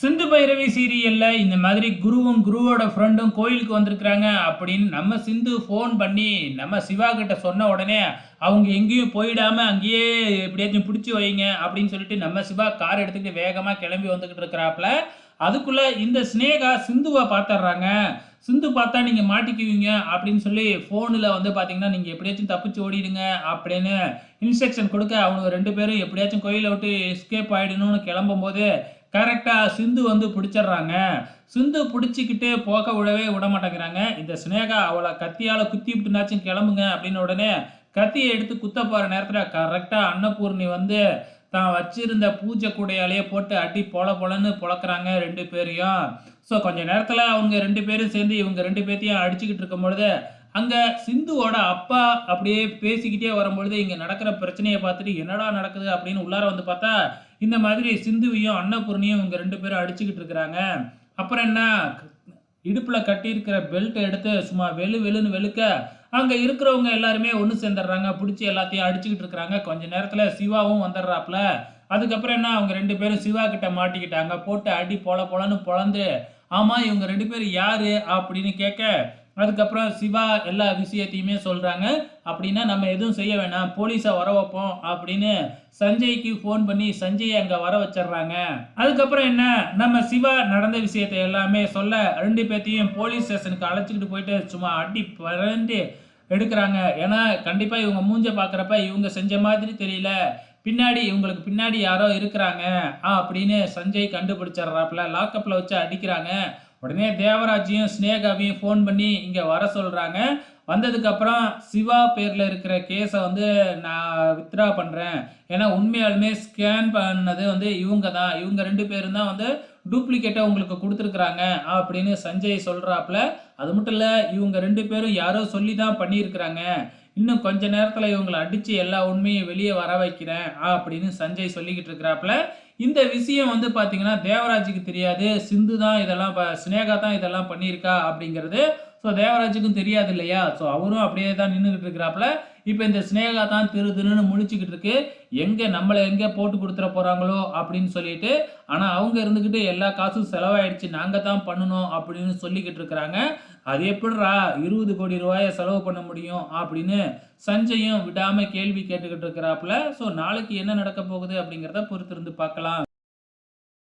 சிந்து பைரவி சீரியல்ல இந்த மாதிரி குருவும் குருவோட ஃப்ரெண்டும் கோயிலுக்கு வந்திருக்கிறாங்க அப்படின்னு நம்ம சிந்து ஃபோன் பண்ணி நம்ம சிவா கிட்ட சொன்ன உடனே அவங்க எங்கேயும் போயிடாம அங்கேயே எப்படியாச்சும் பிடிச்சி வைங்க அப்படின்னு சொல்லிட்டு நம்ம சிவா கார் எடுத்துக்கிட்டு வேகமா கிளம்பி வந்துகிட்டு இருக்கிறாப்புல. அதுக்குள்ள இந்த ஸ்னேகா சிந்துவை பார்த்துடுறாங்க. சிந்து பார்த்தா நீங்க மாட்டிக்குவீங்க அப்படின்னு சொல்லி ஃபோனில் வந்து பார்த்தீங்கன்னா நீங்க எப்படியாச்சும் தப்பிச்சு ஓடிடுங்க அப்படின்னு இன்ஸ்ட்ரக்ஷன் கொடுக்க அவங்க ரெண்டு பேரும் எப்படியாச்சும் கோயிலை விட்டு எஸ்கேப் ஆயிடணும்னு கிளம்பும் போது கரெக்டாக சிந்து வந்து பிடிச்சிடுறாங்க. சிந்து பிடிச்சிக்கிட்டு போக விடவே விட மாட்டேங்கிறாங்க. இந்த ஸ்னேகா அவளை கத்தியால் குத்தி விட்டுனாச்சும் கிளம்புங்க அப்படின்னு உடனே கத்தியை எடுத்து குத்த போகிற நேரத்தில் கரெக்டாக அன்னபூர்ணி வந்து தான் வச்சிருந்த பூஜை கூடையாலேயே போட்டு அடி பொல பொலன்னு பொழக்கிறாங்க ரெண்டு பேரையும். ஸோ கொஞ்ச நேரத்தில் அவங்க ரெண்டு பேரும் சேர்ந்து இவங்க ரெண்டு பேர்த்தையும் அடிச்சுக்கிட்டு இருக்கும் பொழுது அங்கே சிந்துவோட அப்பா அப்படியே பேசிக்கிட்டே வரும்பொழுது இங்கே நடக்கிற பிரச்சனையை பார்த்துட்டு என்னடா நடக்குது அப்படின்னு உள்ளார வந்து பார்த்தா இந்த மாதிரி சிந்துவையும் அன்னபூர்ணியும் இவங்க ரெண்டு பேரும் அடிச்சுக்கிட்டு இருக்கிறாங்க. அப்புறம் என்ன? இடுப்பில் கட்டியிருக்கிற பெல்ட்டை எடுத்து சும்மா வெளு வெளுன்னு வெளுக்க அங்கே இருக்கிறவங்க எல்லாருமே ஒன்று சேர்ந்துடுறாங்க. பிடிச்சி எல்லாத்தையும் அடிச்சுக்கிட்டு இருக்கிறாங்க. கொஞ்ச நேரத்தில் சிவாவும் வந்துடுறாப்புல. அதுக்கப்புறம் என்ன? அவங்க ரெண்டு பேரும் சிவா கிட்ட மாட்டிக்கிட்டாங்க. போட்டு அடி போல போலன்னு பொழந்து ஆமாம் இவங்க ரெண்டு பேரும் யாரு? அப்படின்னு கேட்க அதுக்கப்புறம் சிவா எல்லா விஷயத்தையுமே சொல்கிறாங்க அப்படின்னா நம்ம எதுவும் செய்ய வேணாம். போலீஸை வர வைப்போம் அப்படின்னு சஞ்சய்க்கு ஃபோன் பண்ணி சஞ்சயை அங்கே வர வச்சிடுறாங்க. அதுக்கப்புறம் என்ன? நம்ம சிவா நடந்த விஷயத்தை எல்லாமே சொல்ல ரெண்டு பேர்த்தையும் போலீஸ் ஸ்டேஷனுக்கு அழைச்சிக்கிட்டு போயிட்டு சும்மா அடி பறந்து எடுக்கிறாங்க. ஏன்னா கண்டிப்பாக இவங்க மூஞ்ச பார்க்குறப்ப இவங்க செஞ்ச மாதிரி தெரியல. பின்னாடி இவங்களுக்கு பின்னாடி யாரோ இருக்கிறாங்க. அப்படின்னு சஞ்சய் கண்டுபிடிச்சிடுறாப்புல. லாக்கப்பில் வச்சு அடிக்கிறாங்க. உடனே தேவராஜையும் ஸ்னேகாவையும் ஃபோன் பண்ணி இங்கே வர சொல்கிறாங்க வந்ததுக்கப்புறம் சிவா பேரில் இருக்கிற கேஸை வந்து நான் வித்ட்ரா பண்ணுறேன் ஏன்னா உண்மையாலுமே ஸ்கேன் பண்ணது வந்து இவங்க தான். இவங்க ரெண்டு பேரும் தான் வந்து டூப்ளிகேட்டை உங்களுக்கு கொடுத்துருக்குறாங்க அப்படின்னு சஞ்சய் சொல்கிறாப்புல அது மட்டும் இல்லை இவங்க ரெண்டு பேரும் யாரோ சொல்லி தான் பண்ணியிருக்கிறாங்க. இன்னும் கொஞ்ச நேரத்தில் இவங்களை அடித்து எல்லா உண்மையும் வெளியே வர வைக்கிறேன் அப்படின்னு சஞ்சய் சொல்லிக்கிட்டு இருக்கிறாப்புல. இந்த விஷயம் வந்து பார்த்தீங்கன்னா தேவராஜுக்கு தெரியாது. சிந்து தான் இதெல்லாம் ப- சினேகா தான் இதெல்லாம் பண்ணியிருக்கா அப்படிங்கிறது. ஸோ தேவராஜுக்கும் தெரியாது இல்லையா? ஸோ அவரும் அப்படியே தான் நின்றுக்கிட்டு இருக்கிறாப்புல. இப்போ இந்த ஸ்னேகா தான் திரு திருன்னு இருக்கு. எங்கே நம்மளை எங்கே போட்டு கொடுத்துட போகிறாங்களோ அப்படின்னு சொல்லிட்டு ஆனால் அவங்க இருந்துக்கிட்டு எல்லா காசும் செலவாயிடுச்சு நாங்கள் தான் பண்ணணும் அப்படின்னு சொல்லிக்கிட்டு இருக்கிறாங்க. அது எப்படிரா இருபது கோடி ரூபாயை செலவு பண்ண முடியும் அப்படின்னு சஞ்சயும் விடாமல் கேள்வி கேட்டுக்கிட்டு இருக்கிறாப்புல. ஸோ நாளைக்கு என்ன நடக்க போகுது அப்படிங்கிறத பொறுத்திருந்து பார்க்கலாம்.